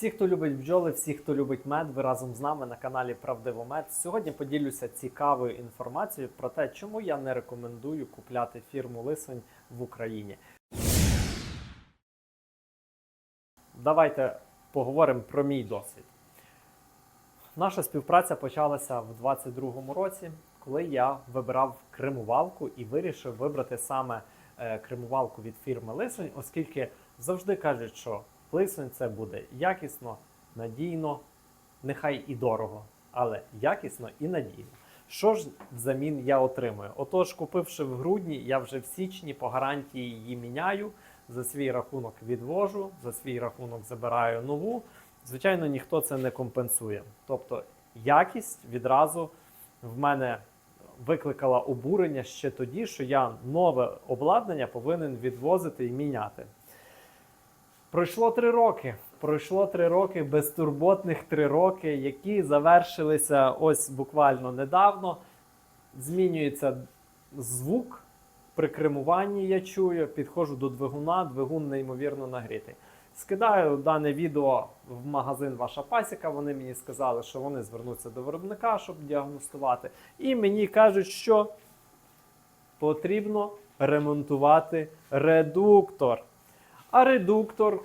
Всі, хто любить бджоли, всі, хто любить мед, ви разом з нами на каналі Правдивомед. Сьогодні поділюся цікавою інформацією про те, чому я не рекомендую купляти фірму Лисень в Україні. Давайте поговоримо про мій досвід. Наша співпраця почалася в 2022 році, коли я вибирав кремувалку і вирішив вибрати саме е, кремувалку від фірми Лисень, оскільки завжди кажуть, що Лисень це буде якісно, надійно, нехай і дорого, але якісно і надійно. Що ж взамін я отримую? Отож, купивши в грудні, я вже в січні по гарантії її міняю, за свій рахунок відвожу, за свій рахунок забираю нову. Звичайно, ніхто це не компенсує. Тобто якість відразу в мене викликала обурення ще тоді, що я нове обладнання повинен відвозити і міняти. Пройшло три роки. Пройшло три роки, безтурботних три роки, які завершилися ось буквально недавно. Змінюється звук при кремуванні, я чую, підходжу до двигуна, двигун неймовірно нагрітий. Скидаю дане відео в магазин Ваша Пасіка. Вони мені сказали, що вони звернуться до виробника, щоб діагностувати. І мені кажуть, що потрібно ремонтувати редуктор. А редуктор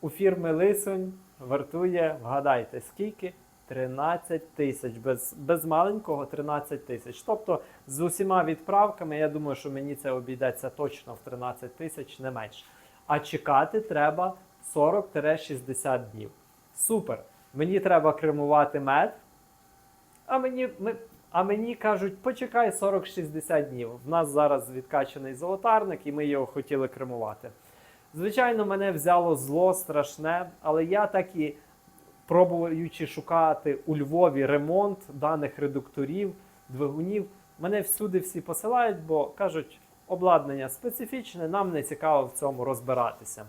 у фірми Лисонь вартує, вгадайте, скільки? 13 тисяч. Без, без маленького 13 тисяч. Тобто з усіма відправками, я думаю, що мені це обійдеться точно в 13 тисяч, не менше. А чекати треба 40-60 днів. Супер! Мені треба кремувати мед. А мені, ми, а мені кажуть, почекай 40-60 днів. В нас зараз відкачаний золотарник, і ми його хотіли кремувати. Звичайно, мене взяло зло страшне, але я так і пробуючи шукати у Львові ремонт даних редукторів, двигунів, мене всюди всі посилають, бо кажуть, обладнання специфічне, нам не цікаво в цьому розбиратися.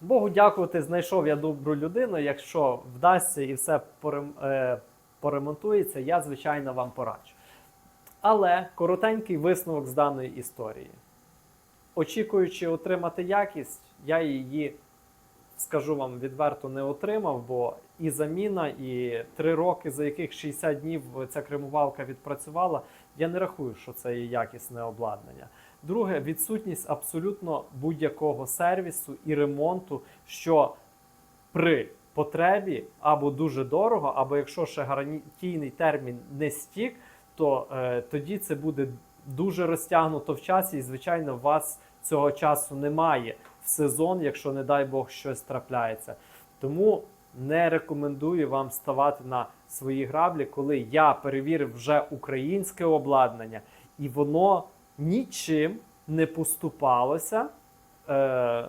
Богу дякувати, знайшов я добру людину. Якщо вдасться і все е, поремонтується, я, звичайно, вам пораджу. Але коротенький висновок з даної історії. Очікуючи отримати якість, я її, скажу вам відверто, не отримав, бо і заміна, і три роки, за яких 60 днів ця кремувалка відпрацювала, я не рахую, що це є якісне обладнання. Друге, відсутність абсолютно будь-якого сервісу і ремонту, що при потребі або дуже дорого, або якщо ще гарантійний термін не стік, то е, тоді це буде дуже розтягнуто в часі, і звичайно, у вас цього часу немає в сезон, якщо, не дай Бог, щось трапляється. Тому не рекомендую вам ставати на свої граблі, коли я перевірив вже українське обладнання, і воно нічим не поступалося е,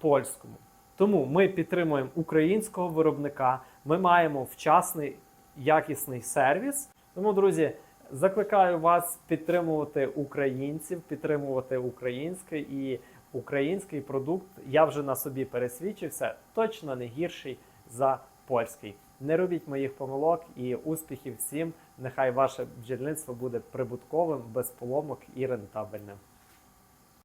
польському. Тому ми підтримуємо українського виробника, ми маємо вчасний якісний сервіс. Тому, друзі, закликаю вас підтримувати українців, підтримувати українське і український продукт. Я вже на собі пересвідчився, точно не гірший за польський. Не робіть моїх помилок і успіхів всім. Нехай ваше бджільництво буде прибутковим, без поломок і рентабельним.